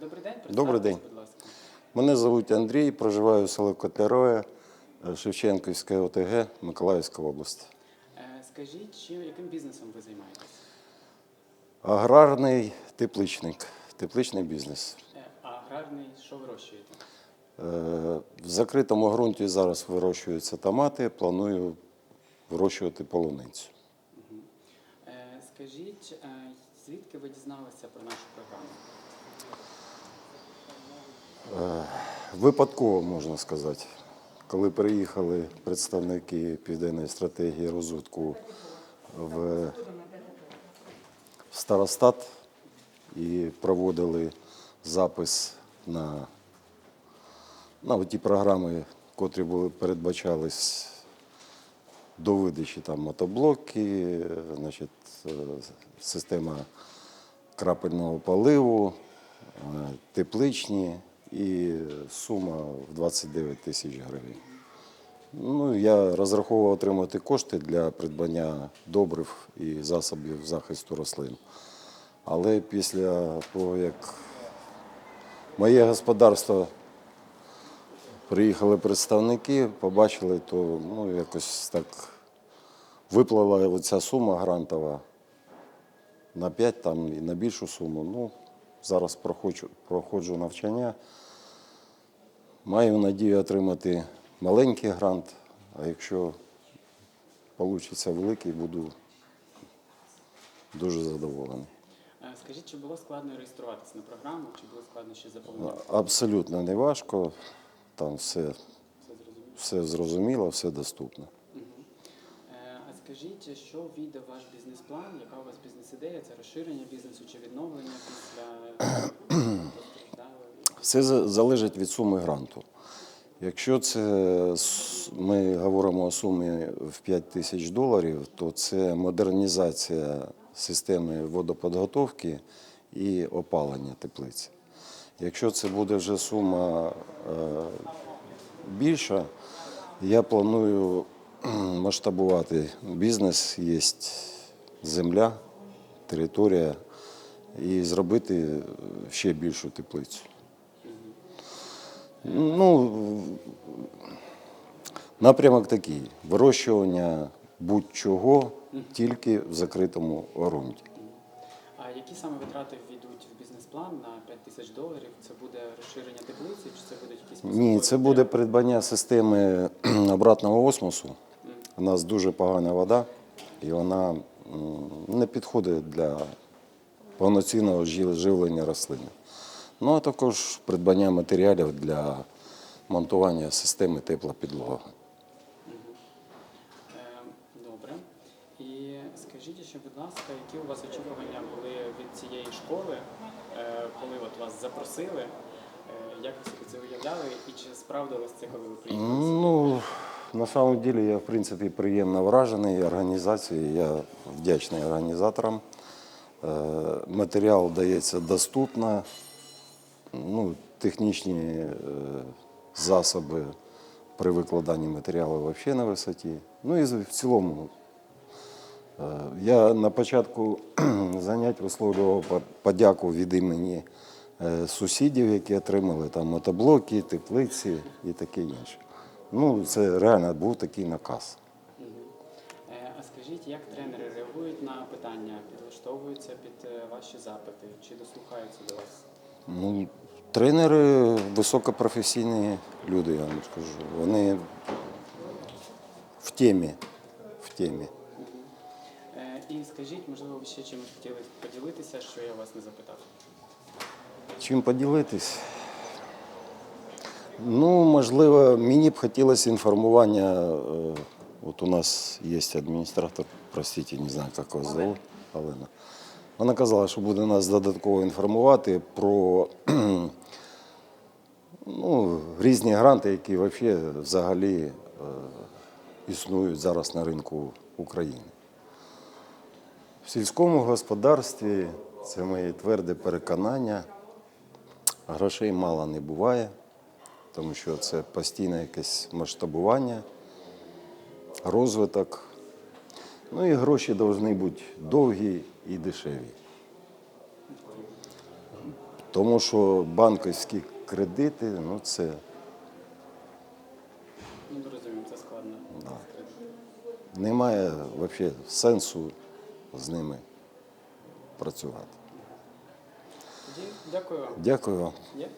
Добрий день, Добрий день. будь ласка. Мене звуть Андрій, проживаю в селі Котляроє, е, Шевченківське ОТГ, Миколаївська область. Е, Скажіть, чим, яким бізнесом ви займаєтесь? Аграрний тепличник, тепличний бізнес. Е, А аграрний, що вирощуєте? Е, В закритому ґрунті зараз вирощуються томати, планую вирощувати полуницю. Скажіть, звідки ви дізналися про нашу програму? Випадково можна сказати. Коли приїхали представники південної стратегії розвитку в Старостат і проводили запис на, на ті програми, котрі були передбачались до видачі там мотоблоки, значить, е, система крапельного поливу, е, тепличні і сума в 29 тисяч гривень. Ну, я розраховував отримати кошти для придбання добрив і засобів захисту рослин. Але після того, як моє господарство приїхали представники, побачили, то ну, якось так виплила оця сума грантова на 5 там, і на більшу суму. Ну, зараз проходжу, проходжу навчання. Маю надію отримати маленький грант, а якщо вийде великий, буду дуже задоволений. Е, Скажіть, чи було складно реєструватися на програму, чи було складно ще заповнити? Абсолютно не важко, там все, Все зрозуміло. все зрозуміло, все доступно. Е, А скажіть, що війде в ваш бізнес-план? Яка у вас бізнес-ідея? Це розширення бізнесу чи відновлення постраждалої? Все залежить від суми гранту. Якщо це ми говоримо о сумі в 5 тисяч доларів, то це модернізація системи водоподготовки і опалення теплиці. Якщо це буде вже сума е, більша, я планую масштабувати бізнес, є земля, територія, і зробити ще більшу теплицю. Ну, напрямок такий: вирощування будь-чого тільки в закритому ґрунті. А які саме витрати ввійдуть в бізнес-план на 5 тисяч доларів? Це буде розширення теплиці, чи це будуть якісь Ні, це буде придбання системи обратного осмосу. У нас дуже погана вода, і вона не підходить для повноцінного живлення рослини. Ну а також придбання матеріалів для монтування системи тепла підлога. Е, Добре. І скажіть ще, будь ласка, які у вас очікування були від цієї школи, е, коли от вас запросили? Е, Як ви собі це уявляли і чи справдилось це, коли ви приїхали? Ну, на самом деле я, в принципі, приємно вражений організацією. Я вдячний організаторам. Матеріал дається доступно. Ну, технічні е, засоби при викладанні матеріалу взагалі на висоті. Ну і в цілому. е, Я на початку занять висловлював подяку від імені е, сусідів, які отримали там мотоблоки, теплиці і таке інше. Ну, це реально був такий наказ. А скажіть, як тренери реагують на питання, підлаштовуються під ваші запити, чи дослухаються до вас? Ну, тренери високопрофесійні люди, я вам скажу. Вони в темі. В темі. Е, І скажіть, можливо, ви ще чимось хотіли поділитися, що я вас не запитав. Чим поділитись? Ну, можливо, мені б хотілося інформування. е, От у нас є адміністратор, простите, не знаю, як вас зовут, Олена. Вона казала, що буде нас додатково інформувати про ну, різні гранти, які вообще взагалі е, існують зараз на ринку України. В сільському господарстві це моє тверде переконання. Грошей мало не буває, тому що це постійне якесь масштабування, розвиток. Ну і гроші повинні бути довгі і дешеві. Тому що банківські кредити, ну це Ну, розумію, це складно. немає взагалі сенсу з ними працювати. Дякую вам. Дякую вам.